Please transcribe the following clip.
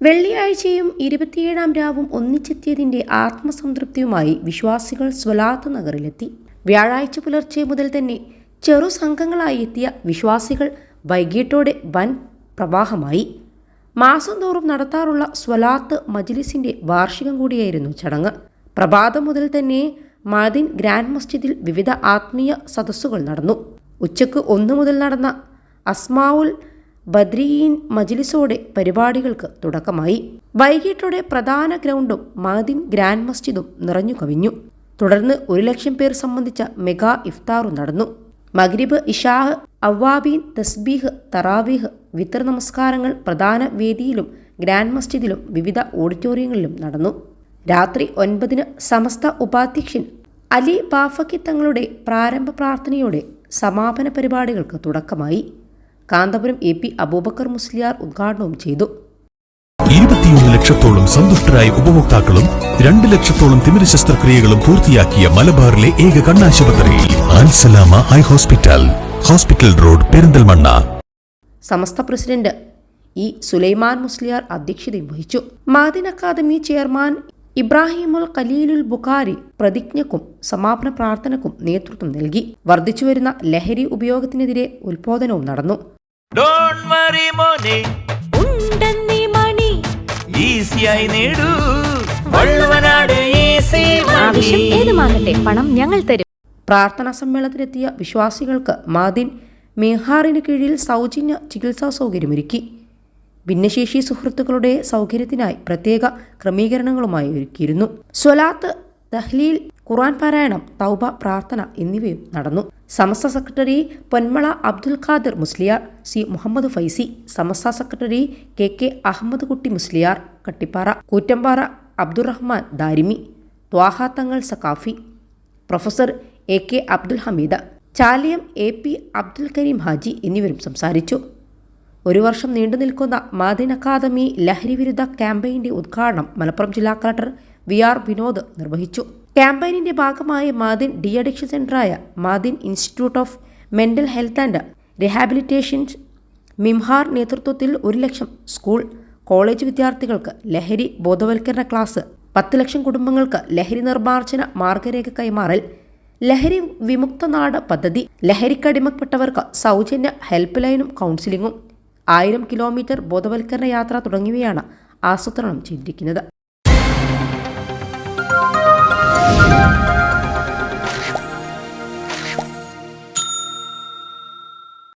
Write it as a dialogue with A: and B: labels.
A: വെള്ളിയാഴ്ചയും ഇരുപത്തിയേഴാം രാവും ഒന്നിച്ചെത്തിയതിന്റെ ആത്മസംതൃപ്തിയുമായി വിശ്വാസികൾ സ്വലാത്ത് നഗറിലെത്തി. വ്യാഴാഴ്ച പുലർച്ചെ മുതൽ തന്നെ ചെറു സംഘങ്ങളായി എത്തിയ വിശ്വാസികൾ വൈകിട്ടോടെ വൻ പ്രവാഹമായി. മാസം തോറും നടത്താറുള്ള സ്വലാത്ത് മജ്ലിസിന്റെ വാർഷികം കൂടിയായിരുന്നു ചടങ്ങ്. പ്രഭാതം മുതൽ തന്നെ മാദിൻ ഗ്രാൻഡ് മസ്ജിദിൽ വിവിധ ആത്മീയ സദസ്സുകൾ നടന്നു. ഉച്ചയ്ക്ക് ഒന്നു മുതൽ നടന്ന അസ്മാവുൽ ബദ്രീൻ മജ്ലിസോടെ പരിപാടികൾക്ക് തുടക്കമായി. വൈകിട്ടോടെ പ്രധാന ഗ്രൗണ്ടും മാദിൻ ഗ്രാൻഡ് മസ്ജിദും നിറഞ്ഞു കവിഞ്ഞു. തുടർന്ന് ഒരു ലക്ഷം പേർ സംബന്ധിച്ച മെഗാ ഇഫ്താറും നടന്നു. മഗ്രിബ് ഇഷാഹ് അവ്വാബീൻ തസ്ബീഹ് തറാവീഹ് വിത്തർ നമസ്കാരങ്ങൾ പ്രധാന വേദിയിലും ഗ്രാൻഡ് മസ്ജിദിലും വിവിധ ഓഡിറ്റോറിയങ്ങളിലും നടന്നു. രാത്രി ഒൻപതിന് സമസ്ത ഉപാധ്യക്ഷൻ അലി ബാഫക്കി തങ്ങളുടെ പ്രാരംഭ പ്രാർത്ഥനയോടെ സമാപന പരിപാടികൾക്ക് തുടക്കമായി. കാന്തപുരം എ പി അബൂബക്കർ മുസ്ലിയാർ ഉദ്ഘാടനവും ചെയ്തു.
B: ഇരുപത്തിയൊന്ന് ലക്ഷത്തോളം സന്തുഷ്ടരായ ഉപഭോക്താക്കളും രണ്ട് ലക്ഷത്തോളം തിമിര ശസ്ത്രക്രിയകളും പൂർത്തിയാക്കിയ മലബാറിലെ ഏക കണ്ണാശുപത്രി Ansalama eye hospital hospital road Perinthalmanna.
A: Samastha president E Sulaiman Musliyar അധ്യക്ഷതയും വഹിച്ചു. മാദിൻ അക്കാദമി ചെയർമാൻ ഇബ്രാഹിമുൽ ഖലീലുൽ ബുഖാരി പ്രതിജ്ഞക്കും സമാപന പ്രാർത്ഥനക്കും നേതൃത്വം നൽകി. വർദ്ധിച്ചുവരുന്ന ലഹരി ഉപയോഗത്തിനെതിരെ ഉത്ബോധനവും നടന്നു.
C: ഡോൺ വറി മോനെ.
D: ഉണ്ടെന്നീ മണി.
C: ഈസിയായി നേടൂ. വള്ളുവനാട് ഈസി
D: ആവശ്യം ഏതുമാകട്ടെ പണം ഞങ്ങൾ തരും.
A: പ്രാർത്ഥനാ സമ്മേളനത്തിനെത്തിയ വിശ്വാസികൾക്ക് മാദിൻ മേഹാറിന് കീഴിൽ സൗജന്യ ചികിത്സാ സൗകര്യമൊരുക്കി. ഭിന്നശേഷി സുഹൃത്തുക്കളുടെ സൗകര്യത്തിനായി പ്രത്യേക ക്രമീകരണങ്ങളുമായി ഒരുക്കിയിരുന്നു. സ്വലാത്ത് തഹ്ലീൽ ഖുർആൻ പാരായണം തൗബ പ്രാർത്ഥന എന്നിവയും നടന്നു. Samastha secretary Ponmala Abdul Khader Musliyar C Muhammad Faizy Samastha secretary K K Ahmed Kutty Musliyar Kattippara Koottampara Abdurahman Darimi Thaha Thangal Saquafi professor A K Abdul Hameed Chaliyam A P Abdul Kareem Haji എന്നിവരും സംസാരിച്ചു. ഒരു വർഷം നീണ്ടു നിൽക്കുന്ന Madin academy ലഹരി വിരുദ്ധ ക്യാമ്പയിന്റെ ഉദ്ഘാടനം മലപ്പുറം ജില്ലാ കളക്ടർ വി ആർ വിനോദ് നിർവഹിച്ചു. ക്യാമ്പയിനിന്റെ ഭാഗമായി Madin de addiction സെന്ററായ Madin institute of mental health and rehabilitation MIMHAR നേതൃത്വത്തിൽ ഒരു ലക്ഷം സ്കൂൾ കോളേജ് വിദ്യാർത്ഥികൾക്ക് ലഹരി ബോധവൽക്കരണ ക്ലാസ് പത്ത് ലക്ഷം കുടുംബങ്ങൾക്ക് ലഹരി നിർമ്മാർജന മാർഗരേഖ കൈമാറൽ ലഹരി വിമുക്ത നാട് പദ്ധതി ലഹരിക്കടിമപ്പെട്ടവർക്ക് സൗജന്യ ഹെൽപ്പ് ലൈനും കൗൺസിലിങ്ങും ആയിരം കിലോമീറ്റർ ബോധവൽക്കരണ യാത്ര തുടങ്ങിയവയാണ് ആസൂത്രണം ചെയ്തിരിക്കുന്നത്. Thank you.